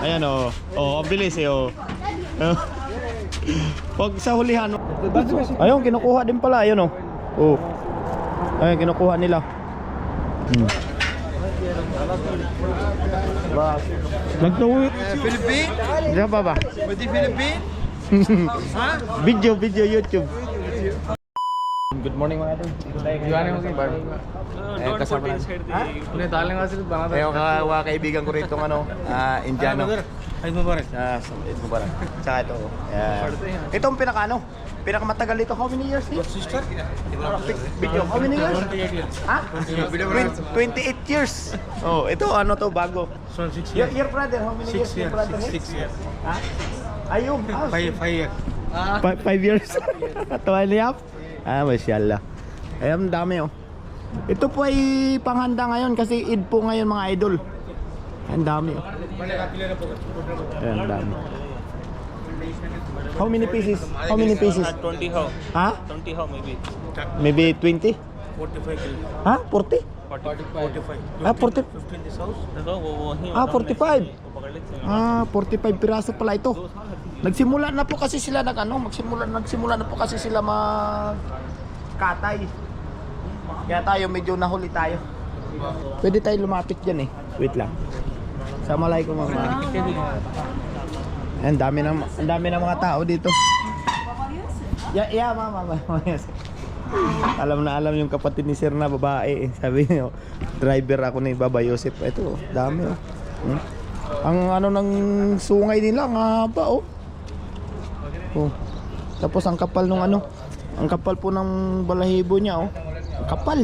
Ayan o. Oh. ang bilis eh o. Pag sa hulihan. oh. Ayun, kinukuha din pala. Ayun o. Oh. Ayun, kinukuha nila. Hmm. Nagtuwi. Philippine? Diyan pa ba? The Philippine? Video, video, YouTube. Good morning mga idol. Iwanan mo Barbie. Eh, kasama na. Ha? Hindi, talang nga sila. Baka Ayun ka, mga kaibigan ko rito ano, ah, Indiano. Ay, mabarak. Ah, sa Eid Mubarak. Tsaka ito. oh. Yan. Ito ang pinaka ano? Pinakamatagal dito. How many years? Your sister? Video. How many years? Ha? 28 years. Oh, ito ano to bago. So, six Your, your brother, how many years? Six Your years. brother Six, six years. Ha? Ayun. Ah, Five, five years. Five, five years. Tuwa niya? Ah, masyallah. Ayan, dami oh. Ito po ay panghanda ngayon kasi Eid po ngayon mga idol. Ang dami oh. Ayan, dami. How many pieces? How many pieces? 20 how. Ha? 20 how maybe. Maybe 20? 45 kilo. Ha? 40? 45. Ah, 40. 15 this house. Ah, 45. Ah, 45 piraso pala ito. Nagsimula na po kasi sila nag ano, magsimula nagsimula na po kasi sila mag katay. Kaya tayo medyo nahuli tayo. Pwede tayo lumapit diyan eh. Wait lang. Assalamualaikum mama. Ang dami ng ang dami ng mga tao dito. Yeah, yeah, mama, mama. Yes. alam na alam yung kapatid ni Sir na babae. eh. Sabi niyo, driver ako ni Baba Yosef. Ito, dami oh. Hmm? Ang ano ng sungay nila, ang haba oh. Oh. Tapos ang kapal nung ano, ang kapal po ng balahibo niya oh. Ang kapal.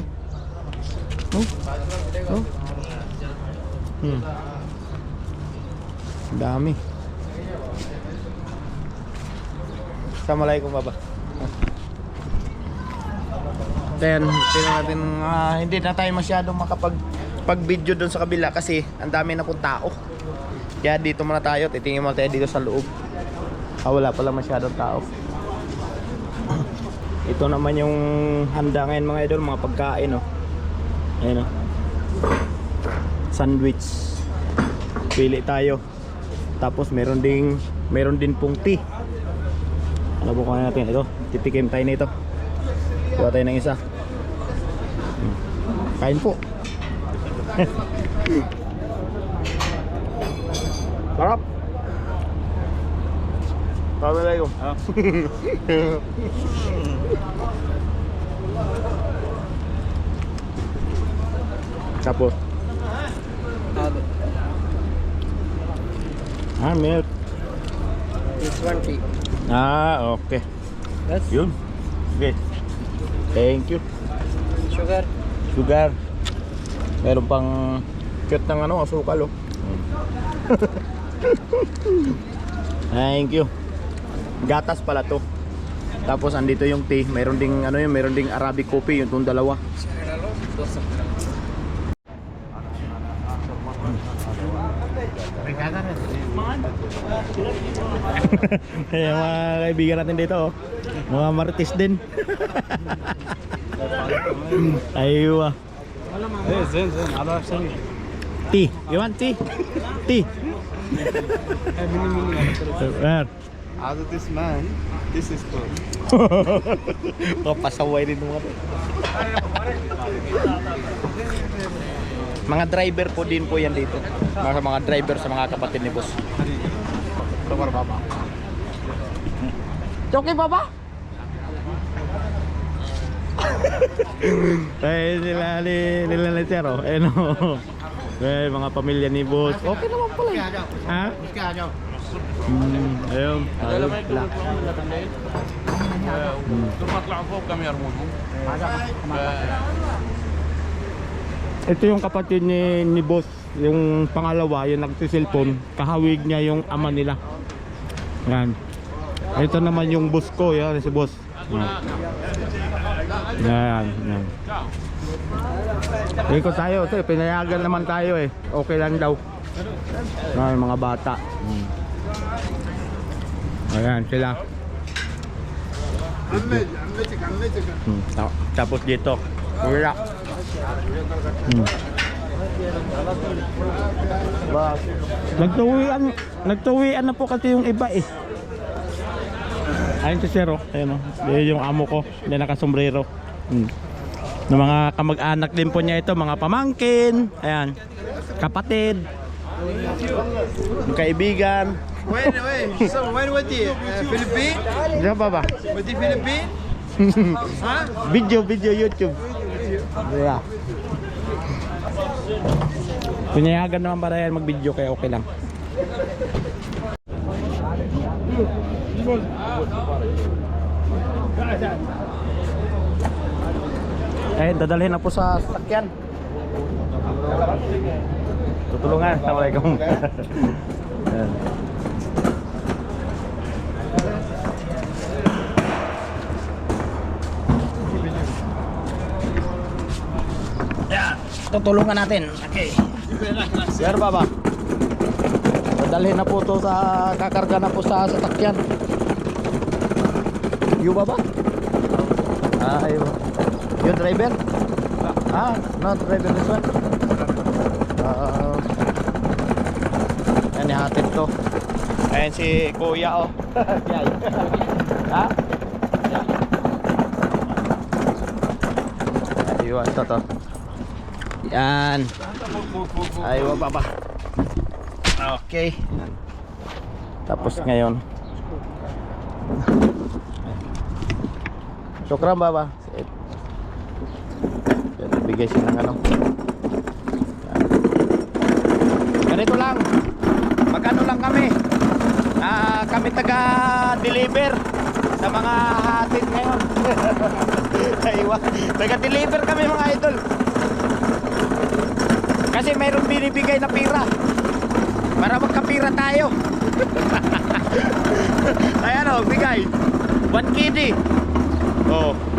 Oh. Oh. Hmm. Dami. Assalamualaikum baba. Then, tingnan natin, ah, hindi na tayo masyadong makapag pag-video doon sa kabila kasi ang dami na pong tao. Kaya dito muna tayo, titingin muna tayo dito sa loob. Ah, wala pala masyadong tao. Ito naman yung handa ngayon mga idol, mga pagkain oh. Ayan oh. Sandwich. Pili tayo. Tapos meron ding meron din pong tea. Ano po kuha natin ito? Titikim tayo nito. Kuha tayo ng isa. Hmm. Kain po. Sarap. Assalamualaikum. Tapos. Ah, milk. It's 20. Ah, okay. Yes. Yun. Okay. Thank you. Sugar. Sugar. Meron pang cute ng ano, asukal oh. Thank you. Gatas pala to. Tapos andito yung tea, meron ding ano yun, meron ding Arabic coffee, yung tong dalawa. Ayan mga kaibigan natin dito oh. Mga marites din. Aywa. Hey, Zen, Zen. Alo, Zen. Tea. You want tea? Tea. Where? Out of this man, this is good. Papasaway din mga to. mga driver po din po yan dito. Mga mga driver sa mga kapatid ni boss. Lumar baba. Okay, baba? Ay, nila ni nila ni. Eh, no. Eh, mga pamilya ni boss. Okay naman pala. eh. Ha? Hmm, ayun. Ayun. Wala. ثم اطلعوا فوق كم يرمونهم Ito yung kapatid ni, ni boss, yung pangalawa, yung nagsisilpon, kahawig niya yung ama nila. Yan. Ito naman yung boss ko, yan si boss. Yan. Yan, yan. Ikot tayo, ito, pinayagan naman tayo eh. Okay lang daw. Yan, mga bata. Hmm. Ayan sila. Hmm. ta- Tapos dito, wala. Hmm. Nagtuwian, nagtuwian na po kasi yung iba eh. Ayun si Sir, oh. Ayun, oh. Ayun yung amo ko. Hindi nakasombrero. Hmm. Ng mga kamag-anak din po niya ito, mga pamangkin. Ayan. Kapatid. Kaibigan. When, when, so when was it? Uh, Philippines? Diyan ba ba? Was it Philippines? huh? Video, video, YouTube. Yeah. Punyayagan naman para yan mag-video kaya okay lang. Eh, dadalhin na po sa sasakyan. Tutulungan. Assalamualaikum. Ayan. Yan. Tutulungan natin. Okay. Sir Baba. Dadalhin na po to sa kakarga na po sa sasakyan. You Baba? Ah, you. You driver? Ah, no driver this one. Ah. Yan ihatid to. Ayan si Kuya oh. ha? Ayun, ito to. Yan. Ayun, baba. Okay. Tapos ngayon. Shukran, baba. Yan, bigay siya ng ano. Ganito lang. Magano lang kami. Ah, kami taga-deliver sa mga hatid ngayon. Aywa. Taga-deliver kami mga idol. Kasi mayroong binibigay na pira. Para magkapira tayo. Ayan o, bigay. 1 KD. Oh.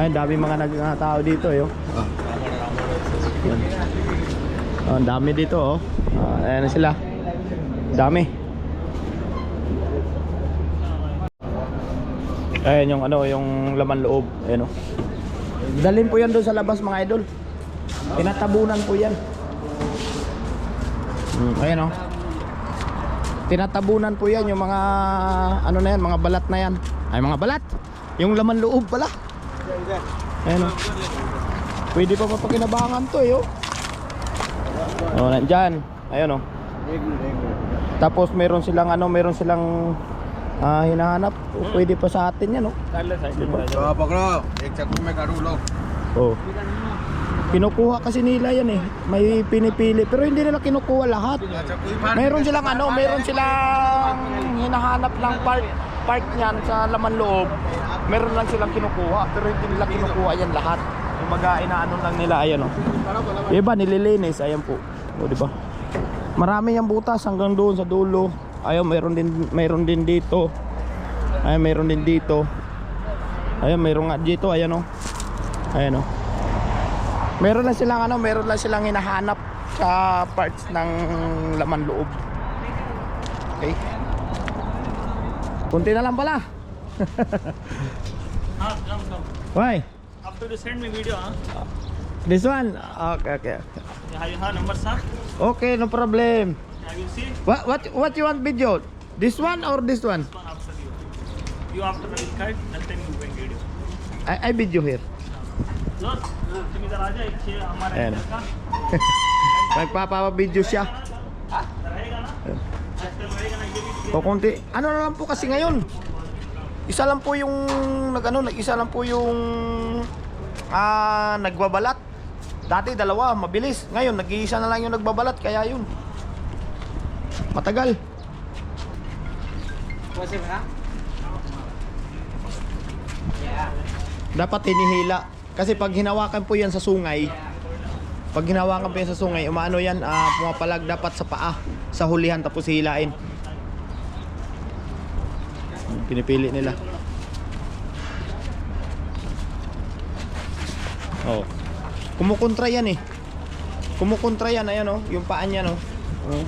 Ay, dami mga nagtao dito, yo. Oh. Yan. Oh, dami dito, oh. Ah, ayan sila. Dami. Ayan yung ano, yung laman loob. Ayan oh. Dalhin po yan doon sa labas mga idol. Tinatabunan po yan. Hmm, ayan oh. Tinatabunan po yan yung mga ano na yan, mga balat na yan. Ay mga balat. Yung laman loob pala. Ayan oh. Pwede pa mapakinabangan to eh oh. Oh, nandyan. Ayan oh. Tapos meron silang ano, meron silang ah, hinahanap. Pwede pa sa atin yan oh. So, paglo, एक चक्कू में काटू लो Oh. Kinukuha kasi nila yan eh. May pinipili pero hindi nila kinukuha lahat. चक्कू ही फाड़ Meron silang ano, meron silang hinahanap lang part part niyan sa laman loob. Meron lang silang kinukuha pero hindi nila kinukuha yan lahat. Kumbaga inaano lang nila ayan oh. Iba nililinis ayan po. O di ba? Marami yung butas hanggang doon sa dulo. Ayun, meron din meron din dito. Ayun, meron din dito. Ayun, meron nga dito, ayan oh. Ayan oh. Meron lang silang ano, meron lang silang hinahanap sa parts ng laman loob. Okay. Kunti na lang pala. ah, come, come. Why? After you send me video, huh? This one? Okay, okay. Yeah, you have numbers, huh? Okay, no problem. Yeah, you see? What, what, what you want video? This one or this one? This one after you. You after the card, that time you bring video. I, I uh, video here. Look, tum idhar aa jaye, ye hamara hai ka. Magpapabidyo siya. Ha? Kukunti. Ano na lang po kasi ngayon? Isa lang po yung nagano, nag-isa lang po yung ah nagbabalat. Dati dalawa, mabilis. Ngayon nag-iisa na lang yung nagbabalat kaya yun. Matagal. Dapat hinihila. Kasi pag hinawakan po yan sa sungay, pag hinawakan po yan sa sungay, umaano yan, ah, pumapalag dapat sa paa, sa hulihan tapos hilain. Pinipili nila. Oh. Kumukontra yan eh. Kumukontra yan, ayan oh, yung paa niya no. Oh.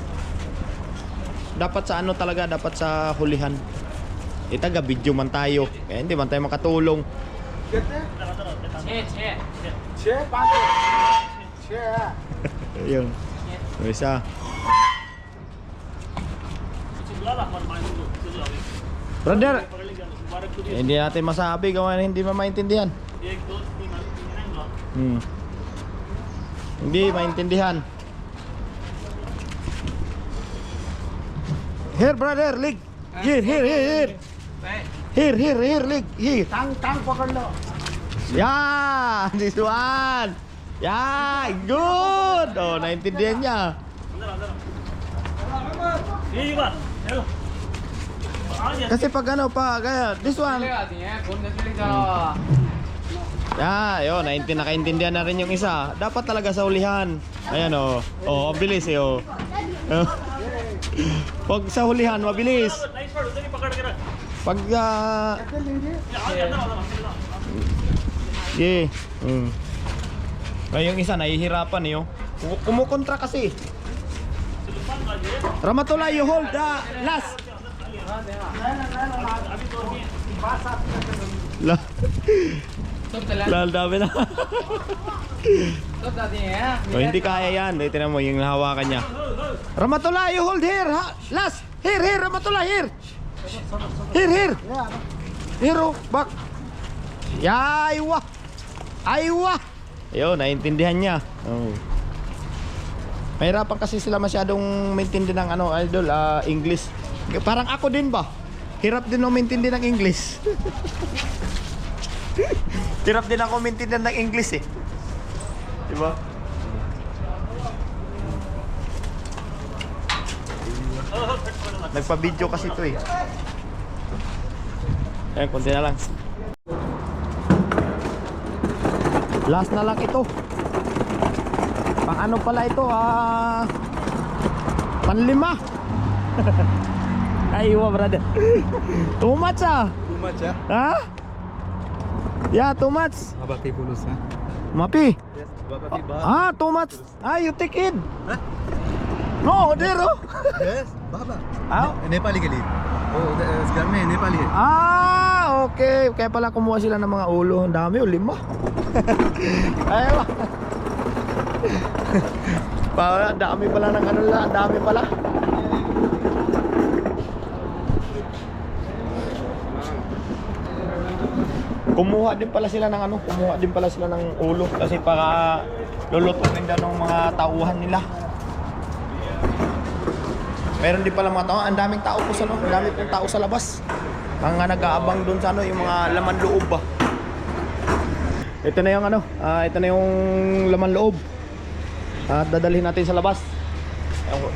Dapat sa ano talaga, dapat sa hulihan. itaga video man tayo. Kaya hindi man tayo makatulong. Ayun. Yung isa. Brother, eh, hindi natin masabi gawa hindi mo maintindihan. Hmm. Hindi maintindihan. Here brother, lig. Here, here, here, here. Here, here, here, lig. Here. Tang, tang, pakarlo. Yeah, this one. Yeah, good. Oh, naintindihan niya. Ano, ano. Here. Hello. Kasi pag ano, pag uh, this one. Hmm. Ah, yun, naintin, nakaintindihan na rin yung isa. Dapat talaga sa ulihan. Ayan oh. Oh, ang bilis eh oh. pag sa ulihan, mabilis. Pag uh, Yeah. Mm. Ay, yung isa nahihirapan eh oh. Kumukontra kasi. Ramatulay, you hold the last La. Lal dami na. oh, hindi kaya yan. Dito na mo yung hawakan niya. Ramatullah, you hold here. Ha? Last. Here, here, Ramatullah, here. Here, here. Here, oh, back. Ya, aywa. Aywa. Ayun, naintindihan niya. Oh. Mahirapan kasi sila masyadong maintindihan ng ano, idol, ah, English. Parang ako din ba? Hirap din ako maintindihan ng English. Hirap din ako maintindihan ng English eh. Diba? Nagpa-video kasi ito eh. Ayan, konti na lang. Last na lang ito. Pang ano pala ito, ah... panlima. Aywa, brother. too much ah. Too much ah. Ha? Yeah, too much. Abati pulus ha. Mapi. Yes, babati ba? Ah, too much. Ah, you take it. No, there oh. Yes, baba. Ah, Nepali के लिए ओ इस घर में नेपाली है Ah, okay. Kaya pala kumuha sila ng mga ulo. Ang dami, oh, lima. Aywa. pa, ang dami pala ng ano lang, ang dami pala. kumuha din pala sila ng ano, kumuha din pala sila ng ulo kasi para lulutuin daw ng mga tauhan nila. Meron din pala mga tao, ang daming tao po sa ano, ang dami pong tao sa labas. Mga nag-aabang doon sa ano, yung mga laman loob ba. Ito na yung ano, uh, ito na yung laman loob. At uh, dadalhin natin sa labas.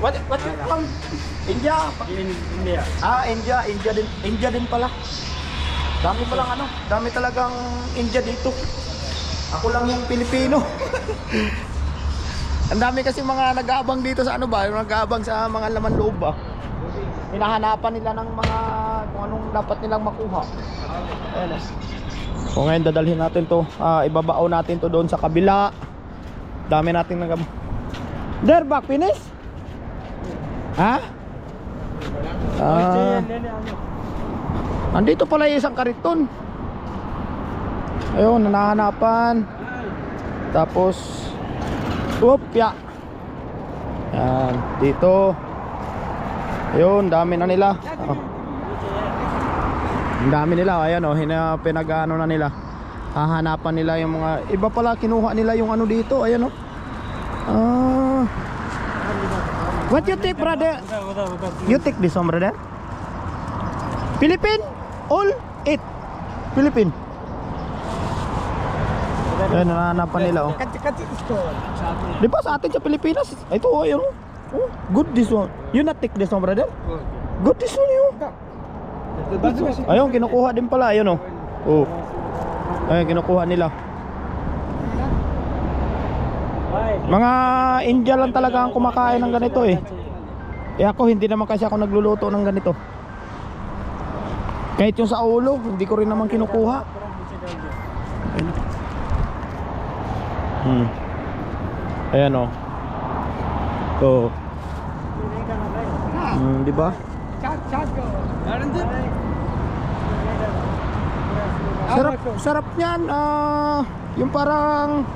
What what you from? India? India. Ah, India, India din, India din pala. Dami palang ano, dami talagang India dito. Ako lang yung Pilipino. Ang dami kasi mga nag-aabang dito sa ano ba, yung nag-aabang sa mga laman loob ba. Hinahanapan nila ng mga kung anong dapat nilang makuha. Ayan eh. So ngayon dadalhin natin to, ah, ibabao natin to doon sa kabila. Dami nating nag There back finish? Ha? Ah. Andito pala yung isang kariton. Ayun, nanahanapan. Tapos, upya. Yan, dito. Ayun, dami na nila. Oh. Ang dami nila, ayan oh, hina, pinag-ano na nila. Hahanapan nila yung mga, iba pala kinuha nila yung ano dito, ayan oh. Ah. What you take, brother? You take this one, brother? Philippine? All eight. Philippine. Ayan, nananapan nila oh. Di ba sa atin sa Pilipinas? Ito oh, yun oh. Good this one. You not take this one, brother? Good this one yun. Ayun, kinukuha din pala. Ayun oh. Oh. Ayun, kinukuha nila. Mga India lang talaga ang kumakain ng ganito eh. Eh ako, hindi naman kasi ako nagluluto ng ganito. Kahit yung sa ulo, hindi ko rin naman kinukuha. Hmm. Ayan oh. Oh. Hmm, di ba? Sarap, sarap niyan. Ah, yung parang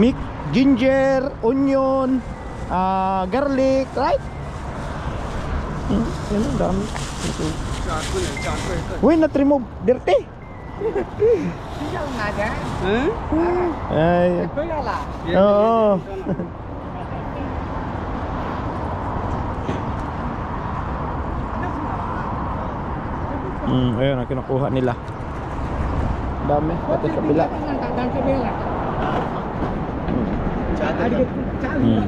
mix, ginger, onion, ah, garlic, right? Hmm, yun ang dami. Uy, na-remove. Dirty. Ay. Oo. Hmm, ayun ang kinukuha nila. Dami, pati kabila. Hmm.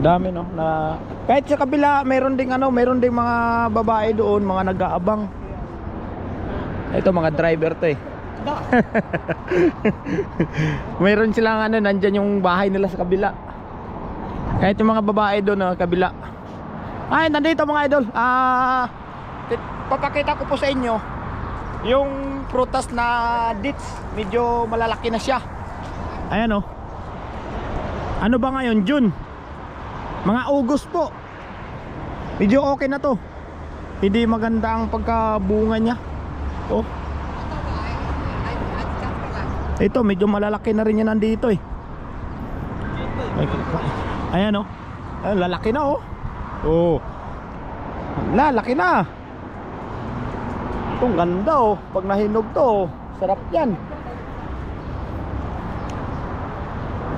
Dami no na kahit sa kabila mayroon ding ano, mayroon ding mga babae doon, mga nag-aabang. Ito mga driver to eh. mayroon silang ano, nandyan yung bahay nila sa kabila. Kahit yung mga babae doon no, kabila. Ay, nandito mga idol. Ah, papakita ko po sa inyo yung prutas na dates. Medyo malalaki na siya. Ayan oh. Ano ba ngayon? June. Mga August po. Medyo okay na to. Hindi maganda ang pagkabunga niya. Oh. Ito, medyo malalaki na rin yan nandito eh. Ay, Ayan oh. Ay, lalaki na oh. Oh. Lalaki na. Itong ganda oh. Pag nahinog to, oh. sarap yan.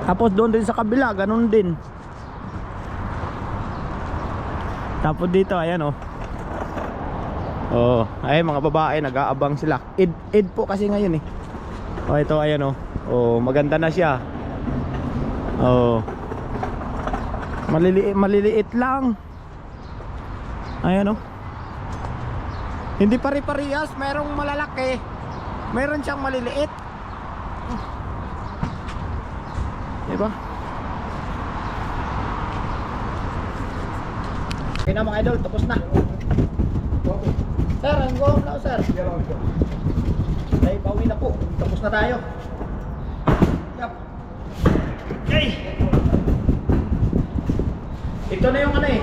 Tapos doon din sa kabila, ganun din. Tapos dito, ayan oh. Oh, ay mga babae nag-aabang sila. Id id po kasi ngayon eh. Oh, ito ayan oh. Oh, maganda na siya. Oh. Maliliit maliliit lang. Ayan oh. Hindi pare-parehas, merong malalaki. Meron siyang maliliit. Diba? Okay na mga idol, tapos na. Sir, ang go na sir. Ay, pauwi na po. Tapos na tayo. Yup. Okay. Ito na yung ano eh.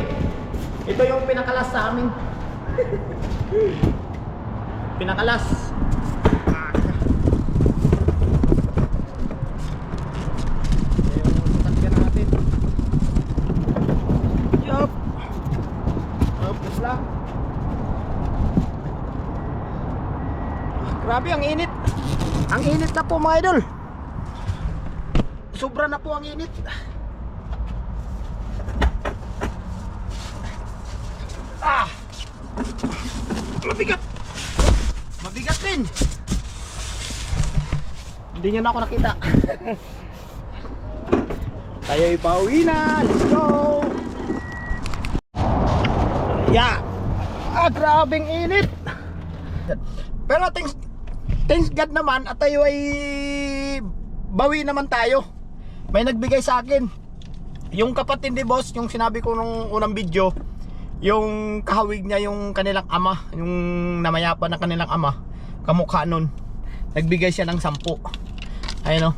Ito yung pinakalas sa amin. pinakalas. Ah. Yung sasakyan natin. Yup. Tapos lang. Grabe ang init. Ang init na po mga idol. Sobra na po ang init. Ah! Mabigat. Mabigat din. Hindi niyo na ako nakita. Tayo ipauwi na. Let's go. Yeah. Ah, grabing init. Pero thanks, thanks God naman at tayo ay bawi naman tayo. May nagbigay sa akin. Yung kapatid ni boss, yung sinabi ko nung unang video, yung kahawig niya yung kanilang ama, yung namayapan ng kanilang ama, kamukha nun. Nagbigay siya ng sampu. Ayun o.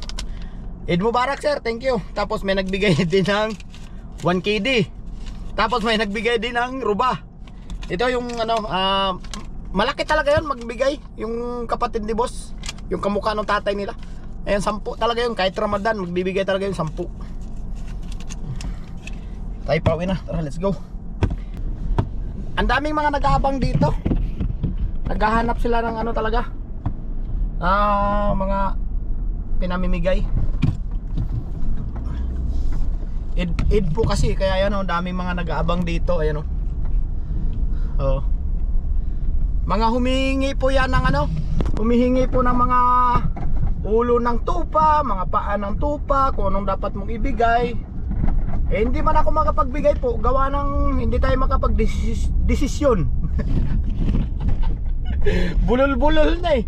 Eid Mubarak sir, thank you. Tapos may nagbigay din ng 1 KD. Tapos may nagbigay din ng ruba. Ito yung ano, ah, malaki talaga yun magbigay. Yung kapatid ni boss, yung kamukha ng tatay nila. Ayan, sampu talaga yun. Kahit Ramadan, magbibigay talaga yung sampu. Tayo pa na. Tara, let's go. Ang daming mga nag-aabang dito. Naghahanap sila ng ano talaga. Ah, mga pinamimigay. Id, id po kasi kaya yan oh, daming mga nag-aabang dito, ayan oh. Oh. Mga humihingi po yan ng ano? Humihingi po ng mga ulo ng tupa, mga paa ng tupa, kung anong dapat mong ibigay. Eh hindi man ako makapagbigay po, gawa ng hindi tayo makapagdesisyon. Bulol-bulol na eh.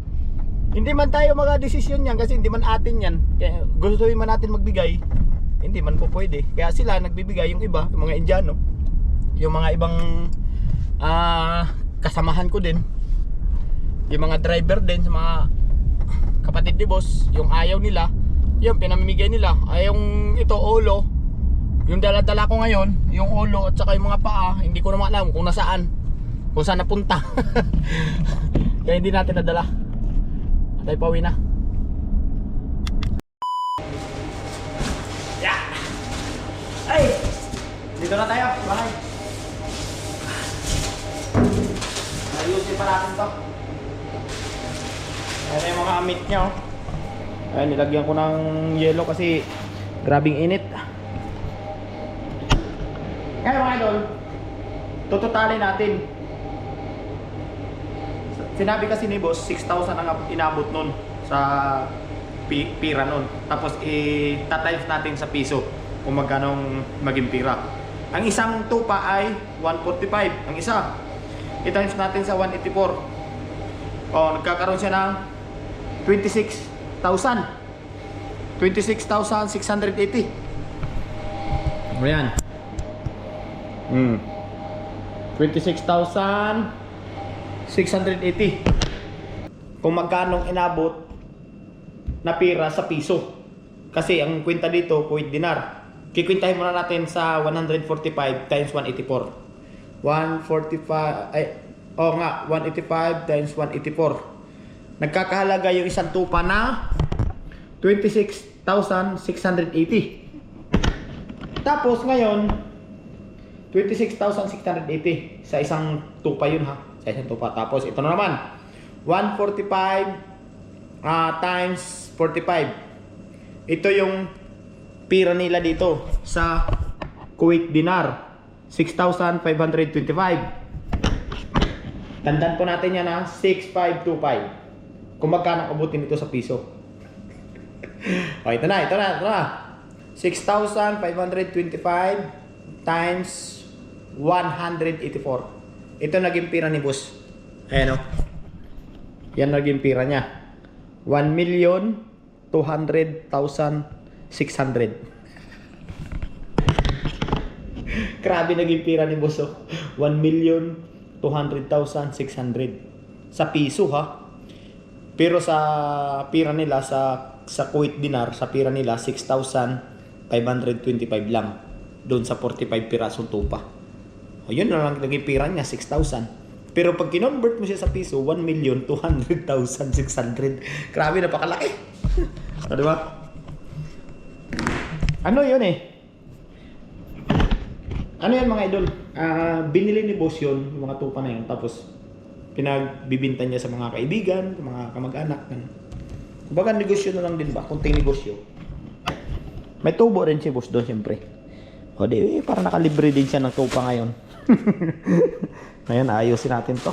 Hindi man tayo magdesisyon yan kasi hindi man atin yan. Kaya gustuhin man natin magbigay, hindi man po pwede. Kaya sila nagbibigay yung iba, yung mga Indiano, yung mga ibang ah kasamahan ko din. Yung mga driver din sa mga kapatid ni boss, yung ayaw nila, yung pinamimigay nila. Ay yung ito olo, yung dala-dala ko ngayon, yung ulo at saka yung mga paa, hindi ko naman alam kung nasaan. Kung saan napunta. Kaya hindi natin nadala. Tayo pauwi na. Yeah! Ay! Dito na tayo, bahay. Ayusin pa natin to. Ayan yung mga amit niya oh. Ayan, nilagyan ko ng yelo kasi grabing init. Kaya mga idol, tututalin natin. Sinabi kasi ni boss, 6,000 ang inabot nun sa pi- pira nun. Tapos i-times natin sa piso kung magkano maging pira. Ang isang tupa ay 145. Ang isa, i-times natin sa 184. O, nagkakaroon siya ng 26,000. 26,680. Ayan. Hmm. 26,680. Kung magkano inabot na pira sa piso. Kasi ang kwenta dito, Kuwait dinar. Kikwintahin muna natin sa 145 times 184. 145, ay, oh nga, 185 times 184. Nagkakahalaga yung isang tupa na 26,680. Tapos ngayon, 26,680 sa isang tupa yun ha. Sa isang tupa. Tapos ito na naman. 145 ah, times 45. Ito yung pira nila dito sa Kuwait dinar. 6,525. Tandaan po natin yan ha. 6,525. Kung magkano abutin ito sa piso. o, ito na, ito na, ito na. 6,525 times 184. Ito naging pira ni boss. Ayan o. Yan naging pira niya. 1,200,600. Grabe naging pira ni boss oh. 1,200,600. Sa piso ha. Pero sa pira nila sa sa Kuwait dinar, sa pira nila 6,525 lang. Doon sa 45 pirasong tupa. Ayun na lang naging pira niya 6,000. Pero pag kinonvert mo siya sa piso, 1,200,600. Grabe, napakalaki. o, di ba? Ano yun eh? Ano yan mga idol? Ah, binili ni boss yun, yung mga tupa na yun. Tapos, pinagbibinta niya sa mga kaibigan, mga kamag-anak. Kumbaga, negosyo na lang din ba? Kunting negosyo. May tubo rin si boss doon, siyempre. O di, eh, para nakalibre din siya ng tupa ngayon. ngayon, ayusin natin to.